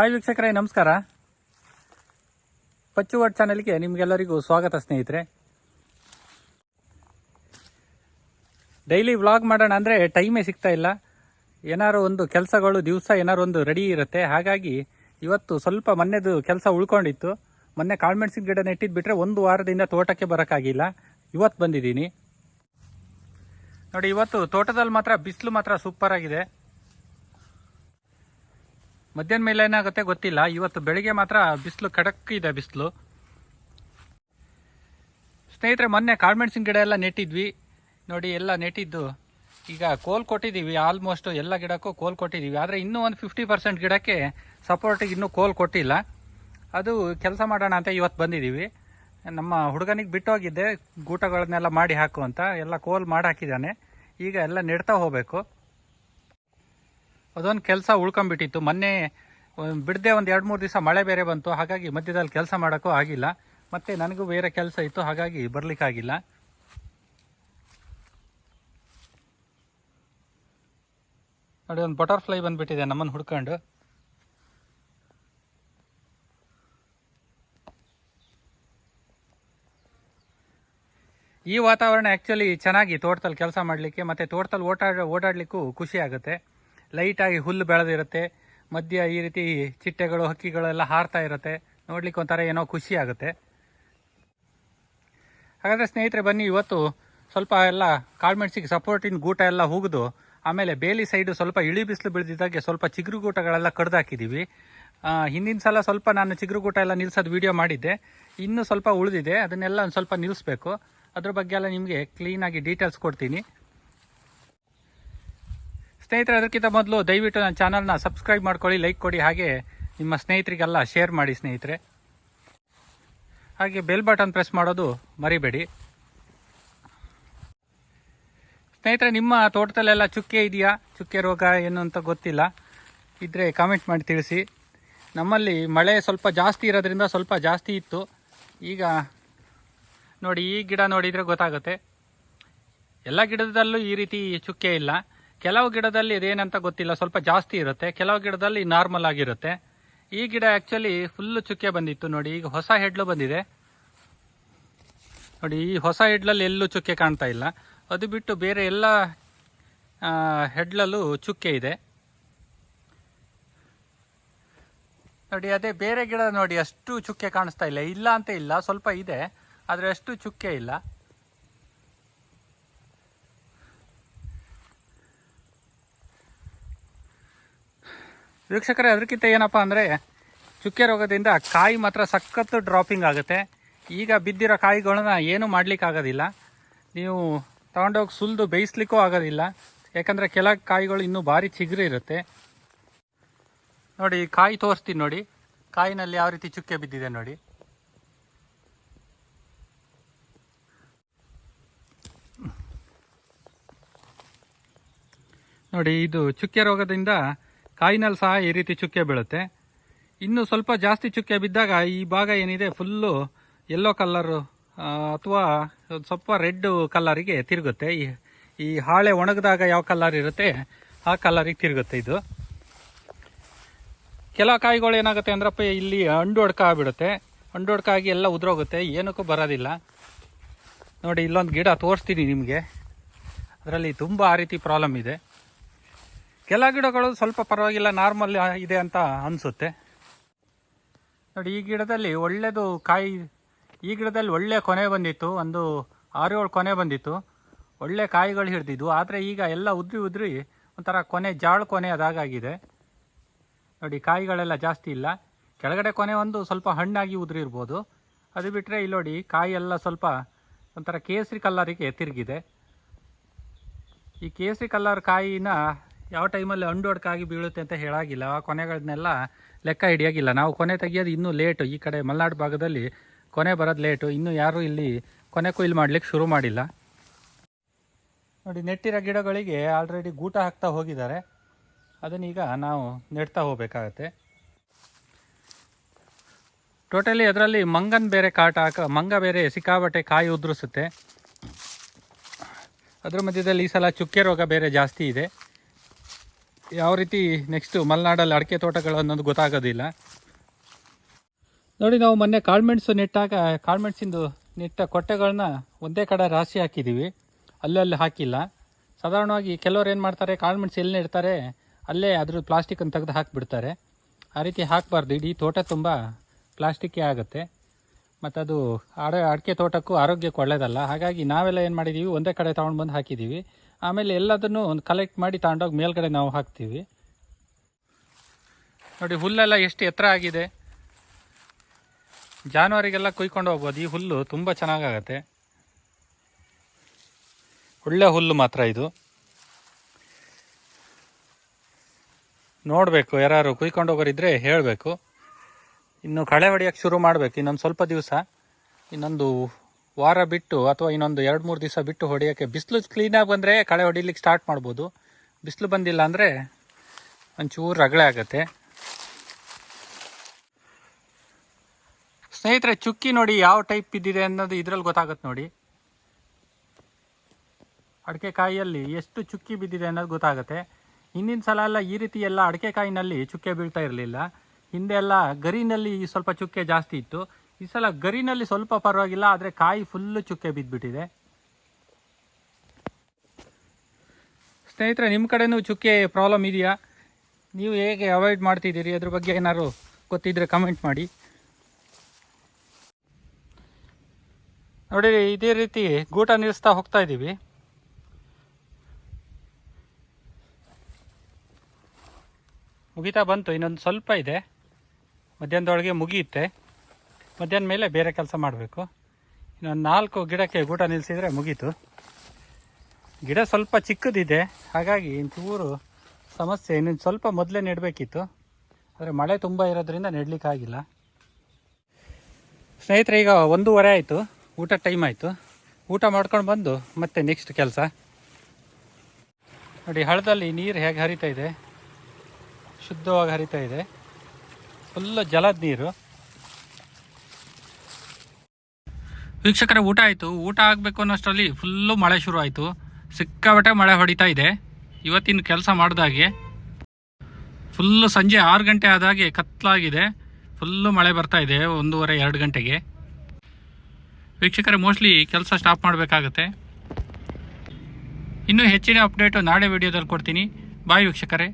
Hi ವೀಕ್ಷಕರೇ, ನಮಸ್ಕಾರ. ಪಚ್ಚು word ಚಾನಲ್ಗೆ ನಿಮಗೆಲ್ಲರಿಗೂ ಸ್ವಾಗತ ಸ್ನೇಹಿತರೆ. ಡೈಲಿ ವ್ಲಾಗ್ ಮಾಡೋಣ ಅಂದರೆ ಟೈಮೇ ಸಿಗ್ತಾ ಇಲ್ಲ. ಏನಾರು ಒಂದು ಕೆಲಸಗಳು, ದಿವಸ ಏನಾರು ಒಂದು ರೆಡಿ ಇರುತ್ತೆ. ಹಾಗಾಗಿ ಇವತ್ತು ಸ್ವಲ್ಪ ಮೊನ್ನೆದು ಕೆಲಸ ಉಳ್ಕೊಂಡಿತ್ತು. ಮೊನ್ನೆ ಕಾಳ್ಮೆಣ್ಸಿನ ಗಿಡ ನೆಟ್ಟಿದ್ದು ಬಿಟ್ಟರೆ ಒಂದು ವಾರದಿಂದ ತೋಟಕ್ಕೆ ಬರೋಕ್ಕಾಗಿಲ್ಲ. ಇವತ್ತು ಬಂದಿದ್ದೀನಿ. ನೋಡಿ, ಇವತ್ತು ತೋಟದಲ್ಲಿ ಮಾತ್ರ ಬಿಸಿಲು ಮಾತ್ರ ಸೂಪರ್ ಆಗಿದೆ. ಮಧ್ಯಾಹ್ನ ಮೇಲೆ ಏನಾಗುತ್ತೆ ಗೊತ್ತಿಲ್ಲ. ಇವತ್ತು ಬೆಳಿಗ್ಗೆ ಮಾತ್ರ ಬಿಸಿಲು ಖಡಕ್ ಇದೆ ಬಿಸಿಲು. ಸ್ನೇಹಿತರೆ, ಮೊನ್ನೆ ಕಾಳುಮೆಣಸಿನ ಗಿಡ ಎಲ್ಲ ನೆಟ್ಟಿದ್ವಿ. ನೋಡಿ, ಎಲ್ಲ ನೆಟ್ಟಿದ್ದು. ಈಗ ಕೋಲ್ ಕೊಟ್ಟಿದ್ದೀವಿ. ಆಲ್ಮೋಸ್ಟ್ ಎಲ್ಲ ಗಿಡಕ್ಕೂ ಕೋಲ್ ಕೊಟ್ಟಿದ್ದೀವಿ. ಆದರೆ ಇನ್ನೂ ಒಂದು ಫಿಫ್ಟಿ ಪರ್ಸೆಂಟ್ ಗಿಡಕ್ಕೆ ಸಪೋರ್ಟಿಗೆ ಇನ್ನೂ ಕೋಲ್ ಕೊಟ್ಟಿಲ್ಲ. ಅದು ಕೆಲಸ ಮಾಡೋಣ ಅಂತ ಇವತ್ತು ಬಂದಿದ್ದೀವಿ. ನಮ್ಮ ಹುಡುಗನಿಗೆ ಬಿಟ್ಟೋಗಿದ್ದೆ. ಗೂಟಗಳನ್ನೆಲ್ಲ ಮಾಡಿ ಹಾಕು ಅಂತ. ಎಲ್ಲ ಕೋಲ್ ಮಾಡಿ ಹಾಕಿದ್ದಾನೆ. ಈಗ ಎಲ್ಲ ನೆಡ್ತಾ ಹೋಗಬೇಕು. ಅದೊಂದು ಕೆಲಸ ಉಳ್ಕೊಂಬಿಟ್ಟಿತ್ತು ಮೊನ್ನೆ ಬಿಡದೆ ಒಂದು ಎರಡು ಮೂರು ದಿವಸ ಮಳೆ ಬೇರೆ ಬಂತು. ಹಾಗಾಗಿ ಮಧ್ಯದಲ್ಲಿ ಕೆಲಸ ಮಾಡೋಕ್ಕೂ ಆಗಿಲ್ಲ. ಮತ್ತು ನನಗೂ ಬೇರೆ ಕೆಲಸ ಇತ್ತು. ಹಾಗಾಗಿ ಬರಲಿಕ್ಕಾಗಿಲ್ಲ. ನೋಡಿ, ಒಂದು ಬಟರ್ಫ್ಲೈ ಬಂದುಬಿಟ್ಟಿದೆ ನಮ್ಮನ್ನು ಹುಡ್ಕೊಂಡು. ಈ ವಾತಾವರಣ ಆ್ಯಕ್ಚುಲಿ ಚೆನ್ನಾಗಿ ತೋಟದಲ್ಲಿ ಕೆಲಸ ಮಾಡಲಿಕ್ಕೆ, ಮತ್ತು ತೋಟದಲ್ಲಿ ಓಟಾಡ, ಓಡಾಡಲಿಕ್ಕೂ ಖುಷಿ ಆಗುತ್ತೆ. ಲೈಟಾಗಿ ಹುಲ್ಲು ಬೆಳೆದಿರುತ್ತೆ. ಮಧ್ಯ ಈ ರೀತಿ ಚಿಟ್ಟೆಗಳು, ಹಕ್ಕಿಗಳೆಲ್ಲ ಹಾರ್ತಾ ಇರುತ್ತೆ. ನೋಡ್ಲಿಕ್ಕೆ ಒಂಥರ ಏನೋ ಖುಷಿ ಆಗುತ್ತೆ. ಹಾಗಾದರೆ ಸ್ನೇಹಿತರೆ, ಬನ್ನಿ ಇವತ್ತು ಸ್ವಲ್ಪ ಎಲ್ಲ ಕಾಳ್ಮೆಣ್ಸಿಗೆ ಸಪೋರ್ಟಿನ ಗೂಟ ಎಲ್ಲ ಹುಗಿದು, ಆಮೇಲೆ ಬೇಲಿ ಸೈಡು ಸ್ವಲ್ಪ ಇಳಿ ಬಿಸಿಲು ಬೆಳೆದಿದ್ದಾಗೆ ಸ್ವಲ್ಪ ಚಿಗುರು ಗೂಟಗಳೆಲ್ಲ ಕಡ್ದಾಕಿದ್ದೀವಿ ಹಿಂದಿನ ಸಲ ಸ್ವಲ್ಪ ನಾನು ಚಿಗುರು ಗೂಟ ಎಲ್ಲ ನಿಲ್ಸೋದು ವಿಡಿಯೋ ಮಾಡಿದ್ದೆ. ಇನ್ನೂ ಸ್ವಲ್ಪ ಉಳಿದಿದೆ. ಅದನ್ನೆಲ್ಲ ಒಂದು ಸ್ವಲ್ಪ ನಿಲ್ಲಿಸ್ಬೇಕು ಅದ್ರ ಬಗ್ಗೆ ಎಲ್ಲ ನಿಮಗೆ ಕ್ಲೀನಾಗಿ ಡೀಟೇಲ್ಸ್ ಕೊಡ್ತೀನಿ. ಸ್ನೇಹಿತರೆ ಅದಕ್ಕಿಂತ ಮೊದಲು ದಯವಿಟ್ಟು ನನ್ನ ಚಾನಲ್ನ ಸಬ್ಸ್ಕ್ರೈಬ್ ಮಾಡ್ಕೊಳ್ಳಿ, ಲೈಕ್ ಕೊಡಿ, ಹಾಗೆ ನಿಮ್ಮ ಸ್ನೇಹಿತರಿಗೆಲ್ಲ ಶೇರ್ ಮಾಡಿ ಸ್ನೇಹಿತರೆ. ಹಾಗೆ ಬೆಲ್ ಬಟನ್ ಪ್ರೆಸ್ ಮಾಡೋದು ಮರಿಬೇಡಿ. ಸ್ನೇಹಿತರೆ, ನಿಮ್ಮ ತೋಟದಲ್ಲೆಲ್ಲ ಚುಕ್ಕೆ ಇದೆಯಾ? ಚುಕ್ಕೆ ರೋಗ ಏನು ಅಂತ ಗೊತ್ತಿಲ್ಲ. ಇದ್ದರೆ ಕಾಮೆಂಟ್ ಮಾಡಿ ತಿಳಿಸಿ. ನಮ್ಮಲ್ಲಿ ಮಳೆ ಸ್ವಲ್ಪ ಜಾಸ್ತಿ ಇರೋದ್ರಿಂದ ಸ್ವಲ್ಪ ಜಾಸ್ತಿ ಇತ್ತು. ಈಗ ನೋಡಿ, ಈ ಗಿಡ ನೋಡಿದರೆ ಗೊತ್ತಾಗುತ್ತೆ. ಎಲ್ಲ ಗಿಡದಲ್ಲೂ ಈ ರೀತಿ ಚುಕ್ಕೆ ಇಲ್ಲ. ಕೆಲವು ಗಿಡದಲ್ಲಿ ಇದೇನಂತ ಗೊತ್ತಿಲ್ಲ, ಸ್ವಲ್ಪ ಜಾಸ್ತಿ ಇರುತ್ತೆ, ಕೆಲವು ಗಿಡದಲ್ಲಿ ನಾರ್ಮಲ್ ಆಗಿರುತ್ತೆ. ಈ ಗಿಡ ಆ್ಯಕ್ಚುಲಿ ಫುಲ್ಲು ಚುಕ್ಕೆ ಬಂದಿತ್ತು ನೋಡಿ, ಈಗ ಹೊಸ ಹೆಡ್ಲು ಬಂದಿದೆ. ನೋಡಿ, ಈ ಹೊಸ ಹೆಡ್ಲಲ್ಲಿ ಎಲ್ಲೂ ಚುಕ್ಕೆ ಕಾಣ್ತಾ ಇಲ್ಲ. ಅದು ಬಿಟ್ಟು ಬೇರೆ ಎಲ್ಲ ಹೆಡ್ಲಲ್ಲೂ ಚುಕ್ಕೆ ಇದೆ. ನೋಡಿ, ಅದೇ ಬೇರೆ ಗಿಡ ನೋಡಿ, ಅಷ್ಟು ಚುಕ್ಕೆ ಕಾಣಿಸ್ತಾ ಇಲ್ಲ ಇಲ್ಲ ಅಂತ ಇಲ್ಲ, ಸ್ವಲ್ಪ ಇದೆ, ಆದರೆ ಅಷ್ಟು ಚುಕ್ಕೆ ಇಲ್ಲ. ವೀಕ್ಷಕರೇ, ಅದಕ್ಕಿಂತ ಏನಪ್ಪ ಅಂದರೆ ಚುಕ್ಕೆ ರೋಗದಿಂದ ಕಾಯಿ ಮಾತ್ರ ಸಖತ್ತು ಡ್ರಾಪಿಂಗ್ ಆಗುತ್ತೆ. ಈಗ ಬಿದ್ದಿರೋ ಕಾಯಿಗಳನ್ನ ಏನೂ ಮಾಡಲಿಕ್ಕಾಗೋದಿಲ್ಲ ನೀವು ತಗೊಂಡೋಗಿ ಸುಲಿದು ಬೇಯಿಸ್ಲಿಕ್ಕೂ ಆಗೋದಿಲ್ಲ. ಯಾಕಂದರೆ ಕೆಲ ಕಾಯಿಗಳು ಇನ್ನೂ ಭಾರಿ ಚಿಗುರು ಇರುತ್ತೆ. ನೋಡಿ ಕಾಯಿ ತೋರಿಸ್ತೀನಿ ನೋಡಿ. ಕಾಯಿನಲ್ಲಿ ಯಾವ ರೀತಿ ಚುಕ್ಕೆ ಬಿದ್ದಿದೆ ನೋಡಿ. ನೋಡಿ, ಇದು ಚುಕ್ಕೆ ರೋಗದಿಂದ ಕಾಯಿನಲ್ಲಿ ಸಹ ಈ ರೀತಿ ಚುಕ್ಕೆ ಬೀಳುತ್ತೆ. ಇನ್ನು ಸ್ವಲ್ಪ ಜಾಸ್ತಿ ಚುಕ್ಕೆ ಬಿದ್ದಾಗ ಈ ಭಾಗ ಏನಿದೆ ಫುಲ್ಲು ಯೆಲ್ಲೋ ಕಲ್ಲರು ಅಥವಾ ಸ್ವಲ್ಪ ರೆಡ್ ಕಲ್ಲರಿಗೆ ತಿರುಗುತ್ತೆ. ಈ ಈ ಹಾಳೆ ಒಣಗಿದಾಗ ಯಾವ ಕಲ್ಲರ್ ಇರುತ್ತೆ, ಆ ಕಲ್ಲರಿಗೆ ತಿರುಗುತ್ತೆ ಇದು. ಕೆಲವು ಕಾಯಿಗಳು ಏನಾಗುತ್ತೆ ಅಂದ್ರಪ್ಪ, ಇಲ್ಲಿ ಅಂಡು ಹೊಡ್ಕ ಆಗ್ಬಿಡುತ್ತೆ. ಹೊಡ್ಕ ಆಗಿ ಎಲ್ಲ ಉದುರೋಗುತ್ತೆ, ಏನಕ್ಕೂ ಬರೋದಿಲ್ಲ. ನೋಡಿ, ಇಲ್ಲೊಂದು ಗಿಡ ತೋರಿಸ್ತೀನಿ ನಿಮಗೆ. ಅದರಲ್ಲಿ ತುಂಬ ಆ ರೀತಿ ಪ್ರಾಬ್ಲಮ್ ಇದೆ. ಕೆಲ ಗಿಡಗಳು ಸ್ವಲ್ಪ ಪರವಾಗಿಲ್ಲ, ನಾರ್ಮಲ್ ಇದೆ ಅಂತ ಅನಿಸುತ್ತೆ. ನೋಡಿ, ಈ ಗಿಡದಲ್ಲಿ ಒಳ್ಳೆಯದು ಕಾಯಿ, ಈ ಗಿಡದಲ್ಲಿ ಒಳ್ಳೆ ಕೊನೆ ಬಂದಿತ್ತು, ಒಂದು ಆರು ಏಳು ಕೊನೆ ಬಂದಿತ್ತು. ಒಳ್ಳೆ ಕಾಯಿಗಳು ಹಿಡ್ದಿದ್ವು. ಆದರೆ ಈಗ ಎಲ್ಲ ಉದ್ರಿ ಉದ್ರಿ ಒಂಥರ ಕೊನೆ, ಜಾಳು ಕೊನೆ ಅದಾಗಿದೆ ನೋಡಿ, ಕಾಯಿಗಳೆಲ್ಲ ಜಾಸ್ತಿ ಇಲ್ಲ. ಕೆಳಗಡೆ ಕೊನೆ ಒಂದು ಸ್ವಲ್ಪ ಹಣ್ಣಾಗಿ ಉದುರಿರ್ಬೋದು. ಅದು ಬಿಟ್ಟರೆ ಇಲ್ಲಿ ನೋಡಿ, ಕಾಯಿ ಎಲ್ಲ ಸ್ವಲ್ಪ ಒಂಥರ ಕೇಸರಿ ಕಲ್ಲರಿಗೆ ತಿರುಗಿದೆ. ಈ ಕೇಸರಿ ಕಲ್ಲರ್ ಕಾಯಿನ ಯಾವ ಟೈಮಲ್ಲಿ ಅಂಡೊಡ್ಕಾಗಿ ಬೀಳುತ್ತೆ ಅಂತ ಹೇಳಾಗಿಲ್ಲ. ಆ ಕೊನೆಗಳನ್ನೆಲ್ಲ ಲೆಕ್ಕ ಹಿಡಿಯಾಗಿಲ್ಲ ನಾವು ಕೊನೆ ತೆಗಿಯೋದು ಇನ್ನೂ ಲೇಟು. ಈ ಕಡೆ ಮಲೆನಾಡು ಭಾಗದಲ್ಲಿ ಕೊನೆ ಬರೋದು ಲೇಟು. ಇನ್ನೂ ಯಾರೂ ಇಲ್ಲಿ ಕೊನೆ ಕೊಯ್ಲು ಮಾಡ್ಲಿಕ್ಕೆ ಶುರು ಮಾಡಿಲ್ಲ. ನೋಡಿ, ನೆಟ್ಟಿರೋ ಗಿಡಗಳಿಗೆ ಆಲ್ರೆಡಿ ಗೂಟ ಹಾಕ್ತಾ ಹೋಗಿದ್ದಾರೆ. ಅದನ್ನೀಗ ನಾವು ನೆಡ್ತಾ ಹೋಗಬೇಕಾಗತ್ತೆ. ಟೋಟಲಿ ಅದರಲ್ಲಿ ಮಂಗನ್ ಬೇರೆ ಕಾಟ ಹಾಕ, ಮಂಗ ಬೇರೆ ಸಿಕ್ಕಾಬಟ್ಟೆ ಕಾಯಿ ಉದುರಿಸುತ್ತೆ. ಅದ್ರ ಮಧ್ಯದಲ್ಲಿ ಈ ಸಲ ಚುಕ್ಕೆ ರೋಗ ಬೇರೆ ಜಾಸ್ತಿ ಇದೆ. ಯಾವ ರೀತಿ ನೆಕ್ಸ್ಟ್ ಮಲೆನಾಡಲ್ಲಿ ಅಡಿಕೆ ತೋಟಗಳು ಅನ್ನೋದು ಗೊತ್ತಾಗೋದಿಲ್ಲ. ನೋಡಿ ನಾವು ಮೊನ್ನೆ ಕಾಳ್ಮೆಣ್ಸು ನೆಟ್ಟಾಗ, ಕಾಳುಮೆಣಸಿಂದು ನೆಟ್ಟ ಕೊಟ್ಟೆಗಳನ್ನ ಒಂದೇ ಕಡೆ ರಾಶಿ ಹಾಕಿದ್ದೀವಿ ಅಲ್ಲಲ್ಲಿ ಹಾಕಿಲ್ಲ. ಸಾಧಾರಣವಾಗಿ ಕೆಲವರು ಏನು ಮಾಡ್ತಾರೆ, ಕಾಳ್ಮೆಣ್ಸು ಎಲ್ಲಿ ನೆಡ್ತಾರೆ, ಅಲ್ಲೇ ಅದ್ರ ಪ್ಲಾಸ್ಟಿಕನ್ನು ತೆಗೆದು ಹಾಕಿಬಿಡ್ತಾರೆ. ಆ ರೀತಿ ಹಾಕಬಾರ್ದು. ಇಡೀ ತೋಟ ತುಂಬ ಪ್ಲಾಸ್ಟಿಕ್ಕೇ ಆಗುತ್ತೆ. ಮತ್ತು ಅದು ಅಡ, ಅಡಿಕೆ ತೋಟಕ್ಕೂ ಆರೋಗ್ಯಕ್ಕೆ ಒಳ್ಳೆಯದಲ್ಲ ಹಾಗಾಗಿ ನಾವೆಲ್ಲ ಏನು ಮಾಡಿದ್ದೀವಿ ಒಂದೇ ಕಡೆ ತೊಗೊಂಡು ಬಂದು ಹಾಕಿದ್ದೀವಿ ಆಮೇಲೆ ಎಲ್ಲದನ್ನು ಒಂದು ಕಲೆಕ್ಟ್ ಮಾಡಿ ತಗೊಂಡೋಗಿ ಮೇಲ್ಗಡೆ ನಾವು ಹಾಕ್ತೀವಿ. ನೋಡಿ, ಹುಲ್ಲೆಲ್ಲ ಎಷ್ಟು ಎತ್ತರ ಆಗಿದೆ. ಜಾನುವಾರಿಗೆಲ್ಲ ಕುಯ್ಕೊಂಡು ಹೋಗ್ಬೋದು. ಈ ಹುಲ್ಲು ತುಂಬ ಚೆನ್ನಾಗಾಗತ್ತೆ. ಒಳ್ಳೆ ಹುಲ್ಲು ಮಾತ್ರ ಇದು. ನೋಡಬೇಕು ಯಾರು ಕುಯ್ಕೊಂಡು ಹೋಗೋರಿದ್ರೆ ಹೇಳಬೇಕು. ಇನ್ನು ಕಳೆ ಹೊಡೆಯೋಕ್ಕೆ ಶುರು ಮಾಡಬೇಕು. ಇನ್ನೊಂದು ಸ್ವಲ್ಪ ದಿವಸ. ಇನ್ನೊಂದು ವಾರ ಬಿಟ್ಟು ಅಥವಾ ಇನ್ನೊಂದು ಎರಡು ಮೂರು ದಿವಸ ಬಿಟ್ಟು ಹೊಡೆಯೋಕ್ಕೆ ಬಿಸಿಲು ಕ್ಲೀನಾಗಿ ಬಂದರೆ ಕಳೆ ಹೊಡಿಲಿಕ್ಕೆ ಸ್ಟಾರ್ಟ್ ಮಾಡ್ಬೋದು. ಬಿಸಿಲು ಬಂದಿಲ್ಲ ಅಂದರೆ ಒಂಚೂರು ರಗಳೆ ಆಗುತ್ತೆ. ಸ್ನೇಹಿತರೆ, ಚುಕ್ಕಿ ನೋಡಿ ಯಾವ ಟೈಪ್ ಬಿದ್ದಿದೆ ಅನ್ನೋದು ಇದರಲ್ಲಿ ಗೊತ್ತಾಗುತ್ತೆ ನೋಡಿ. ಅಡಿಕೆ ಕಾಯಿಯಲ್ಲಿ ಎಷ್ಟು ಚುಕ್ಕಿ ಬಿದ್ದಿದೆ ಅನ್ನೋದು ಗೊತ್ತಾಗುತ್ತೆ. ಹಿಂದಿನ ಸಲ ಎಲ್ಲ ಈ ರೀತಿ ಎಲ್ಲ ಅಡಿಕೆ ಕಾಯಿನಲ್ಲಿ ಚುಕ್ಕೆ ಬೀಳ್ತಾ ಇರಲಿಲ್ಲ. ಹಿಂದೆ ಎಲ್ಲ ಗರಿನಲ್ಲಿ ಸ್ವಲ್ಪ ಚುಕ್ಕೆ ಜಾಸ್ತಿ ಇತ್ತು. ಈ ಸಲ ಗರಿನಲ್ಲಿ ಸ್ವಲ್ಪ ಪರವಾಗಿಲ್ಲ, ಆದರೆ ಕಾಯಿ ಫುಲ್ಲು ಚುಕ್ಕೆ ಬಿದ್ದುಬಿಟ್ಟಿದೆ ಸ್ನೇಹಿತರೆ ನಿಮ್ಮ ಕಡೆನೂ ಚುಕ್ಕೆ ಪ್ರಾಬ್ಲಮ್ ಇದೆಯಾ? ನೀವು ಹೇಗೆ ಅವಾಯ್ಡ್ ಮಾಡ್ತಿದ್ದೀರಿ? ಅದ್ರ ಬಗ್ಗೆ ಏನಾದ್ರು ಗೊತ್ತಿದ್ರೆ ಕಮೆಂಟ್ ಮಾಡಿ. ನೋಡಿ ಇದೇ ರೀತಿ ಗೂಟ ನಿಲ್ಲಿಸ್ತಾ ಹೋಗ್ತಾ ಇದ್ದೀವಿ. ಮುಗಿತಾ ಬಂತು, ಇನ್ನೊಂದು ಸ್ವಲ್ಪ ಇದೆ. ಮಧ್ಯಾಹ್ನದೊಳಗೆ ಮುಗಿಯುತ್ತೆ. ಮಧ್ಯಾಹ್ನ ಮೇಲೆ ಬೇರೆ ಕೆಲಸ ಮಾಡಬೇಕು. ಇನ್ನೊಂದು ನಾಲ್ಕು ಗಿಡಕ್ಕೆ ಗೂಟ ನಿಲ್ಲಿಸಿದರೆ ಮುಗೀತು. ಗಿಡ ಸ್ವಲ್ಪ ಚಿಕ್ಕದಿದೆ, ಹಾಗಾಗಿ ಇಂಚೂರು ಸಮಸ್ಯೆ. ಇನ್ನೊಂದು ಸ್ವಲ್ಪ ಮೊದಲೇ ನೆಡಬೇಕಿತ್ತು. ಆದರೆ ಮಳೆ ತುಂಬ ಇರೋದ್ರಿಂದ ನೆಡಲಿಕ್ಕಾಗಿಲ್ಲ ಸ್ನೇಹಿತರೆ, ಈಗ ಒಂದೂವರೆ ಆಯಿತು. ಊಟ ಟೈಮ್ ಆಯಿತು. ಊಟ ಮಾಡ್ಕೊಂಡು ಬಂದು ಮತ್ತೆ ನೆಕ್ಸ್ಟ್ ಕೆಲಸ. ನೋಡಿ ಹಳದಲ್ಲಿ ನೀರು ಹೇಗೆ ಹರಿತಾ ಇದೆ. ಶುದ್ಧವಾಗಿ ಹರಿತಾ ಇದೆ. ಫುಲ್ಲು ಜಲದ ನೀರು. ವೀಕ್ಷಕರೇ, ಊಟ ಆಯಿತು. ಊಟ ಆಗಬೇಕು ಅನ್ನೋಷ್ಟರಲ್ಲಿ ಫುಲ್ಲು ಮಳೆ ಶುರು ಆಯಿತು. ಸಿಕ್ಕಾಬಟ್ಟೆ ಮಳೆ ಹೊಡಿತಾ ಇದೆ. ಇವತ್ತಿನ ಕೆಲಸ ಮಾಡಿದಾಗೆ ಫುಲ್ಲು ಸಂಜೆ ಆರು ಗಂಟೆ ಆದಾಗೆ ಕತ್ಲಾಗಿದೆ. ಫುಲ್ಲು ಮಳೆ ಬರ್ತಾ ಇದೆ, ಒಂದೂವರೆ, ಎರಡು ಗಂಟೆಗೆ. ವೀಕ್ಷಕರೇ ಮೋಸ್ಟ್ಲಿ ಕೆಲಸ ಸ್ಟಾಪ್ ಮಾಡಬೇಕಾಗತ್ತೆ. ಇನ್ನೂ ಹೆಚ್ಚಿನ ಅಪ್ಡೇಟು ನಾಳೆ ವಿಡಿಯೋದಲ್ಲಿ ಕೊಡ್ತೀನಿ. ಬಾಯ್ ವೀಕ್ಷಕರೇ.